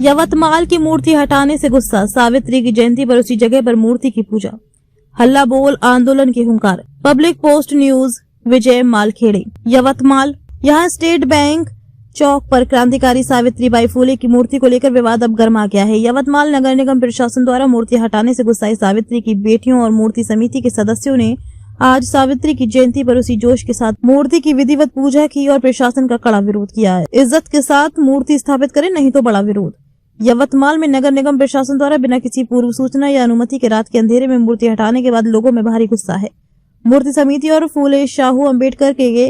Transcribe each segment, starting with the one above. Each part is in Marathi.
यवतमाल की मूर्ति हटाने से गुस्सा, सावित्री की जयंती पर उसी जगह पर मूर्ति की पूजा। हल्ला बोल आंदोलन की हुंकार। Public post news, Vijay Malkhede. Yavatmal, यहाँ स्टेट बैंक चौक पर क्रांतिकारी सावित्री बाई फूले की मूर्ति को लेकर विवाद अब गर्मा गया है। यवतमाल नगर निगम प्रशासन द्वारा मूर्ति हटाने से गुस्साई सावित्री की बेटियों और मूर्ति समिति के सदस्यों ने आज सावित्री की जयंती पर उसी जोश के साथ मूर्ति की विधिवत पूजा की और प्रशासन का कड़ा विरोध किया है। इज़्ज़त के साथ मूर्ति स्थापित करें, नहीं तो बड़ा विरोध। यवतमाल में नगर निगम प्रशासन द्वारा बिना किसी पूर्व सूचना या अनुमति के रात के अंधेरे में मूर्ति हटाने के बाद लोगों में भारी गुस्सा है। मूर्ति समिति और फूले शाहू अंबेडकर के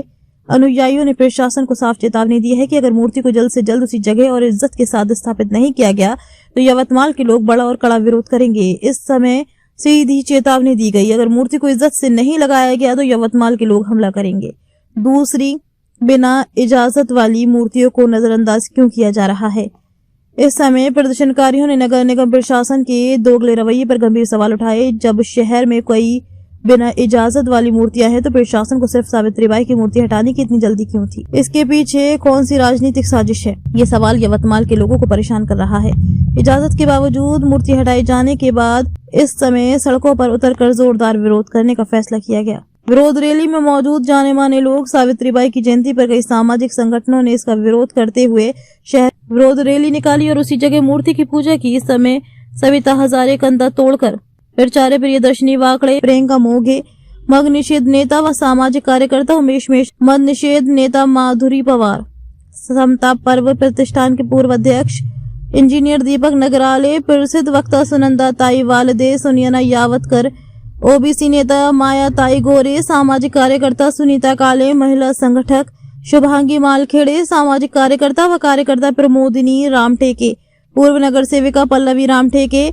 अनुयायियों ने प्रशासन को साफ़ चेतावनी दी है कि अगर मूर्ति को जल्द से जल्द उसी जगह और इज़्ज़त के साथ स्थापित नहीं किया गया तो यवतमाल के लोग बड़ा और कड़ा विरोध करेंगे। इस समय सीधी चेतावनी दी गई। अगर मूर्ति को इज़्ज़त से नहीं लगाया गया तो यवतमाल के लोग हमला करेंगे। दूसरी, बिना इजाज़त वाली मूर्तियों को नजरअंदाज क्यों किया जा रहा है? इस समय प्रदर्शनकारियों ने नगर निगम प्रशासन के दोगले रवैये पर गंभीर सवाल उठाए। जब शहर में कोई बिना इजाज़त वाली मूर्तियाँ हैं तो प्रशासन को सिर्फ़ सावित्रीबाई की मूर्ति हटाने की इतनी जल्दी क्यों थी? इसके पीछे कौन सी राजनीतिक साजिश है? ये सवाल यवतमाल के लोगों को परेशान कर रहा है। इजाज़त के बावजूद मूर्ति हटाए जाने के बाद इस समय सड़कों पर उतरकर जोरदार विरोध करने का फैसला किया गया। विरोध रैली में मौजूद जाने माने लोग सावित्रीबाई की जयंती पर कई सामाजिक संगठनों ने इसका विरोध करते हुए शहर विरोध रैली निकाली और उसी जगह मूर्ति की पूजा की। इस समय सविता हजारे कंधा तोड़कर प्रचार्य प्रियदर्शनी वाकड़े, प्रियंका मोघे मग निषेध नेता व सामाजिक कार्यकर्ता उमेश मेश मद निषेध नेता माधुरी पवार, समता पर्व प्रतिष्ठान के पूर्व अध्यक्ष, इंजीनियर दीपक नगराले, प्रसिद्ध वक्ता सुनंदा ताई वालदे सुनियाना यावतकर ओबीसी नेता माया ताई गोरे, सामाजिक कार्यकर्ता सुनीता काले, महिला संगठक शुभांगी मालखेड़े, सामाजिक कार्यकर्ता व कार्यकर्ता प्रमोदिनी रामटेके, पूर्व नगर सेविका पल्लवी रामटेके,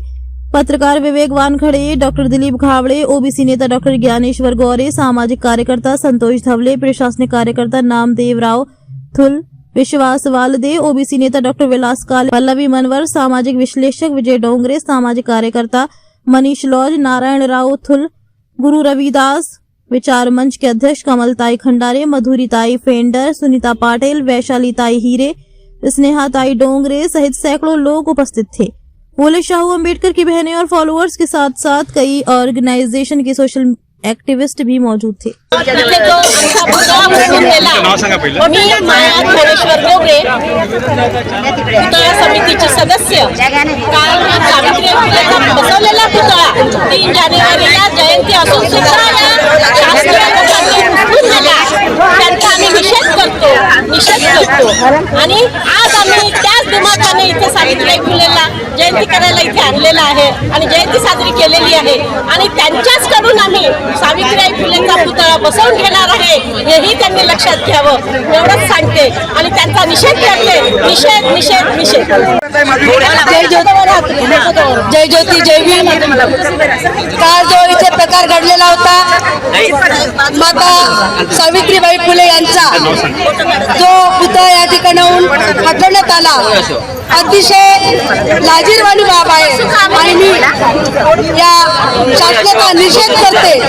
पत्रकार विवेक वानखड़े, डॉक्टर दिलीप घावड़े, ओबीसी नेता डॉक्टर ज्ञानेश्वर गौरे, सामाजिक कार्यकर्ता संतोष धवले, प्रशासनिक कार्यकर्ता नामदेव राव थुल, विश्वास वालदे, ओबीसी नेता डॉक्टर विलास काले, पल्लवी मनवर, सामाजिक विश्लेषक विजय डोंगरे, सामाजिक कार्यकर्ता मनीष लॉज, नारायण राव थुल गुरु रविदास, विचार मंच के अध्यक्ष कमलताई खंडारे, मधुरी ताई फेंडर, सुनीता पाटिल, वैशाली ताई हीरे, स्नेहा ताई डोंगरे सहित सैकड़ों लोग उपस्थित थे। बोले शाहू अंबेडकर की बहनें और फॉलोअर्स के साथ साथ कई ऑर्गेनाइजेशन के सोशल एक्टिविस्ट भी मौजूद थे। समितीची सदस्य बसवलेला पुतळा तीन जानेवारीला जयंती असून त्यांचा आम्ही निषेध करतो निषेध करतो. आणि आज आम्ही त्याच दिमागाने इथे सावित्रीबाई फुलेला जयंती करायला इथे आणलेला आहे आणि जयंती साजरी केलेली आहे. आणि त्यांच्याच कडून आम्ही सावित्रीबाई फुलेंचा पुतळा बसवून घेणार आहे. हेही त्यांनी लक्षात घ्यावं. एवढंच सांगते. आणि त्यांचा निषेध करते. निषेध निषेध निषेध. जय ज्योती. जय ज्योती जय भीम. काल जो इथे प्रकार घडलेला होता. माता सावित्रीबाई फुले यांचा जो पुतळा या ठिकाणाहून हटवण्यात आला अतिशय लाजीरवाणी बाब आहे. आणि मी या शासनाचा निषेध करते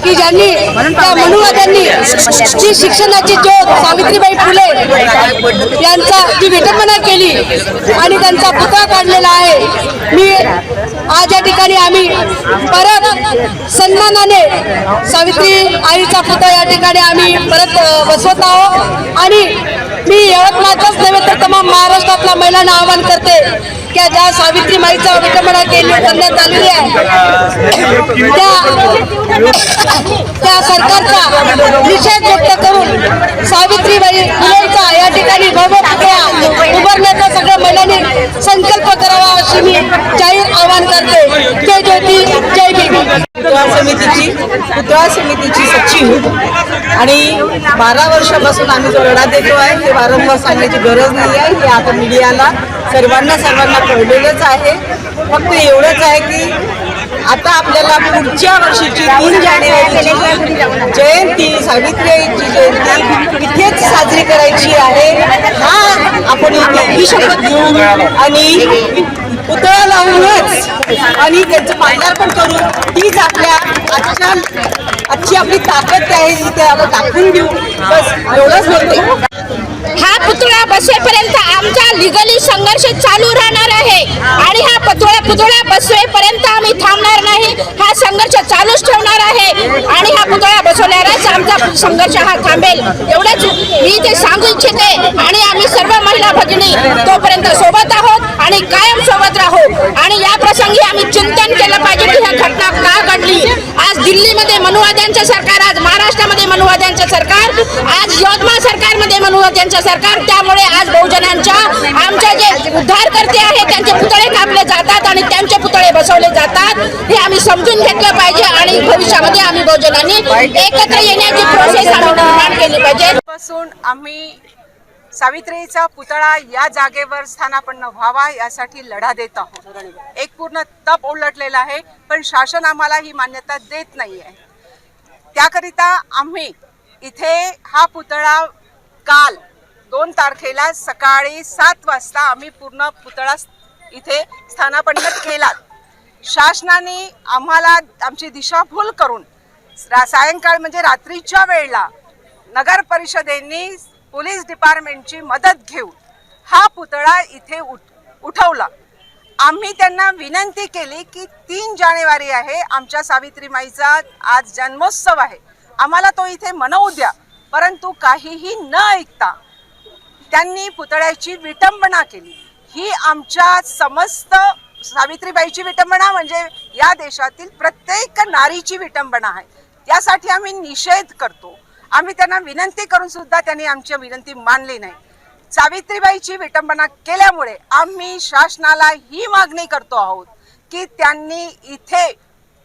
की ज्यांनी त्या मनुवाद्यांनी जी शिक्षणाची ज्योत सावित्रीबाई फुले यांचा जी विटंबना केली आणि त्यांचा पुतळा काढलेला आहे मी आज या ठिकाणी आम्ही परत सन्मानाने सावित्री आईचा पुतळा या ठिकाणी आम्ही परत बसवत आहोत. आणि मी यवतमाळचाच नव्हे तर तमाम महाराष्ट्रातल्या महिलांना आवाहन करते की ज्या सावित्री माईचा विटंबना केली करण्यात आलेली आहे त्या त्या सरकारचा निषेध व्यक्त करून सावित्रीबाई फुलेचा या ठिकाणी भव्य पुतळा उभारण्याचा संकल्प करावा अशी मी जाहीर आवाहन करते. जय ज्योती जय भीम. पुतळा समितीची पुतळा समितीची सचिव आणि बारा वर्षापासून आम्ही जो लढा देतो आहे ते वारंवार सांगण्याची गरज नाही आहे. हे आता मीडियाला सर्वांना सर्वांना कळलेलंच आहे. फक्त एवढंच आहे की आता आपल्याला पुढच्या वर्षीची तीन जानेवारीची जयंती सावित्रीची जयंती इथेच साजरी करायची आहे. आपण ही शपथ घेऊन आणि पुतळा लावूनच आणि त्यांचं पायदार करून तीच आपल्या आजच्या आजची आपली ताकद आहे ते आपण दाखवून देऊ. बस एवढंच म्हणतो हा पुतळा बसवेपर्यंत आमचा लिगली संघर्ष चालू राहणार आहे. आणि हा पुतळा पुतळा बसवेपर्यंत आम्ही थांबणार नाही. हा संघर्ष चालूच ठेवणार आहे. आणि हा पुतळा बसवणाराच आमचा संघर्ष हा थांबेल. एवढंच मी ते सांगू इच्छिते. आणि नाही तोपर्यंत सोबत आहोत आणि कायम सोबत राहू. आणि या प्रसंगी आम्ही चिंतन केलं पाहिजे की ह्या घटना का घडली. आज दिल्लीमध्ये मनुवाद्यांचं सरकार आज महाराष्ट्रामध्ये मनुवाद्यांचं सरकार आज यवतमाळ सरकारमध्ये मनुवाद्यांचं सरकार. त्यामुळे आज बहुजनांच्या आमच्या जे उद्धारकर्ते आहेत त्यांचे पुतळे कापले जातात आणि त्यांचे पुतळे बसवले जातात. हे आम्ही समजून घेतलं पाहिजे आणि भविष्यामध्ये आम्ही बहुजनांनी एकत्र येण्याची प्रोसेस आम्ही निर्माण केली पाहिजे. पासून आम्ही सावित्रीचा पुतळा या जागेवर स्थानापन्न व्हावा यासाठी लढा देत आहोत. एक पूर्ण तप उलटलेला आहे पण शासन आम्हाला ही मान्यता देत नाही आहे त्याकरिता आम्ही इथे हा पुतळा काल दोन तारखेला सकाळी सात वाजता आम्ही पूर्ण पुतळा इथे स्थानापन्न केला शासनाने आम्हाला आमची दिशाभूल करून सायंकाळ म्हणजे रात्रीच्या वेळेला नगर परिषदेने पोलीस डिपार्टमेंटची मदत घेऊन हा पुतळा इथे उठ उठवला. आम्ही त्यांना विनंती केली की तीन जानेवारी आहे आमच्या सावित्रीमाईचा आज जन्मोत्सव आहे. आम्हाला तो इथे मनवू द्या परंतु काहीही न ऐकता त्यांनी पुतळ्याची विटंबना केली. ही आमच्या समस्त सावित्रीबाईची विटंबना म्हणजे या देशातील प्रत्येक नारीची विटंबना आहे. त्यासाठी आम्ही निषेध करतो. आम्ही त्यांना विनंती करून सुद्धा त्यांनी आमची विनंती मानली नाही. सावित्रीबाईची विटंबना केल्यामुळे आम्ही शासनाला ही मागणी करतो आहोत की त्यांनी इथे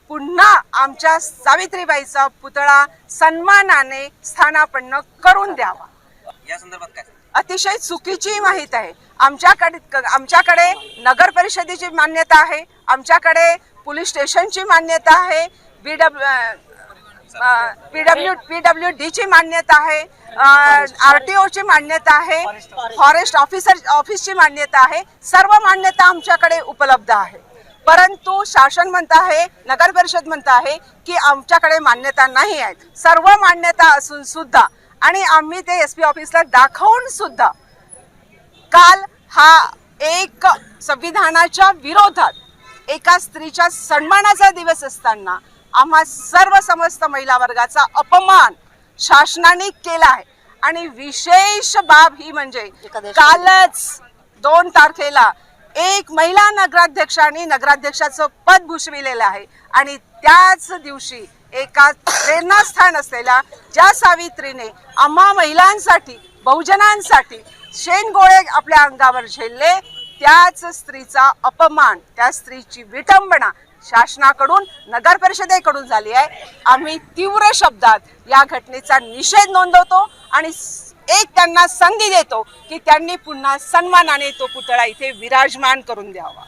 पुन्हा आमच्या सावित्रीबाईचा पुतळा सन्मानाने स्थानापन्न करून द्यावा. या संदर्भात काय अतिशय चुकीची माहीत आहे. आमच्याकडे आमच्याकडे नगर परिषदेची मान्यता आहे आमच्याकडे पोलीस स्टेशनची मान्यता आहे बी डब्ल्यू पी डब्ल्यू डीची मान्यता आहे आर टी ओची मान्यता आहे फॉरेस्ट ऑफिसर ऑफिसची मान्यता आहे सर्व मान्यता आमच्याकडे उपलब्ध आहे. परंतु शासन म्हणत आहे नगर परिषद म्हणत आहे की आमच्याकडे मान्यता नाही आहेत. सर्व मान्यता असून सुद्धा आणि आम्ही ते एस पी ऑफिसला दाखवून सुद्धा काल हा एक संविधानाच्या विरोधात एका स्त्रीच्या सन्मानाचा दिवस असताना आम्हा सर्व समस्त महिला वर्गाचा अपमान शासनाने केला आहे. आणि विशेष बाब ही म्हणजे कालच दोन तारखेला एक महिला नगराध्यक्षाने नगराध्यक्षाचं पद भूषविलेलं आहे. आणि त्याच दिवशी एका प्रेरणास्थान असलेल्या ज्या सावित्रीने आम्हा महिलांसाठी बहुजनांसाठी शेणगोळे आपल्या अंगावर झेलले त्याच स्त्रीचा अपमान त्या स्त्रीची विटंबना शासनाकडून नगर परिषदेकडून झाली आहे. आम्ही तीव्र शब्दात या घटनेचा निषेध नोंदवतो आणि एक त्यांना संधी देतो की त्यांनी पुन्हा सन्मानाने तो पुतळा इथे विराजमान करून द्यावा.